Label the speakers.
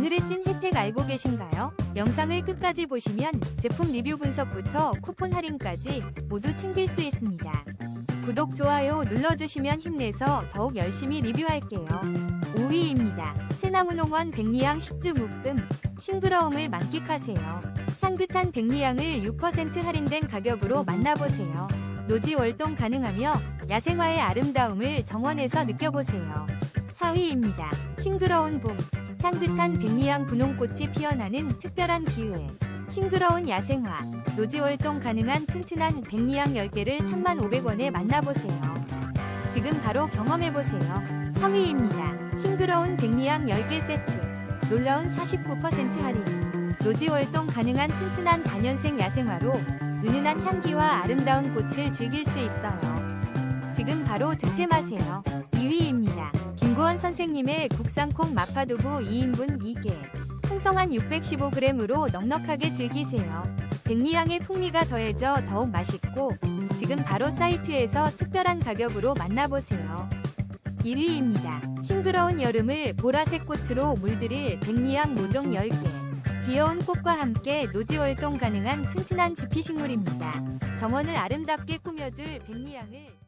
Speaker 1: 오늘의 찐 혜택 알고 계신가요? 영상을 끝까지 보시면 제품 리뷰 분석부터 쿠폰 할인까지 모두 챙길 수 있습니다. 구독, 좋아요 눌러주시면 힘내서 더욱 열심히 리뷰할게요. 5위입니다. 새나무농원 백리향 10주 묶음 싱그러움을 만끽하세요. 향긋한 백리향을 6% 할인된 가격으로 만나보세요. 노지 월동 가능하며 야생화의 아름다움을 정원에서 느껴보세요. 4위입니다. 싱그러운 봄 향긋한 백리향 분홍꽃이 피어나는 특별한 기회 싱그러운 야생화 노지 월동 가능한 튼튼한 백리향 10개를 35,500원에 만나보세요. 지금 바로 경험해보세요. 3위입니다. 싱그러운 백리향 10개 세트 놀라운 49% 할인 노지 월동 가능한 튼튼한 단연생 야생화로 은은한 향기와 아름다운 꽃을 즐길 수 있어요. 지금 바로 득템하세요. 2위입니다. 김구원 선생님의 국산콩 마파두부 2인분 2개. 풍성한 615g으로 넉넉하게 즐기세요. 백리향의 풍미가 더해져 더욱 맛있고 지금 바로 사이트에서 특별한 가격으로 만나보세요. 1위입니다. 싱그러운 여름을 보라색 꽃으로 물들일 백리향 모종 10개. 귀여운 꽃과 함께 노지 활동 가능한 튼튼한 지피식물입니다. 정원을 아름답게 꾸며줄 백리향을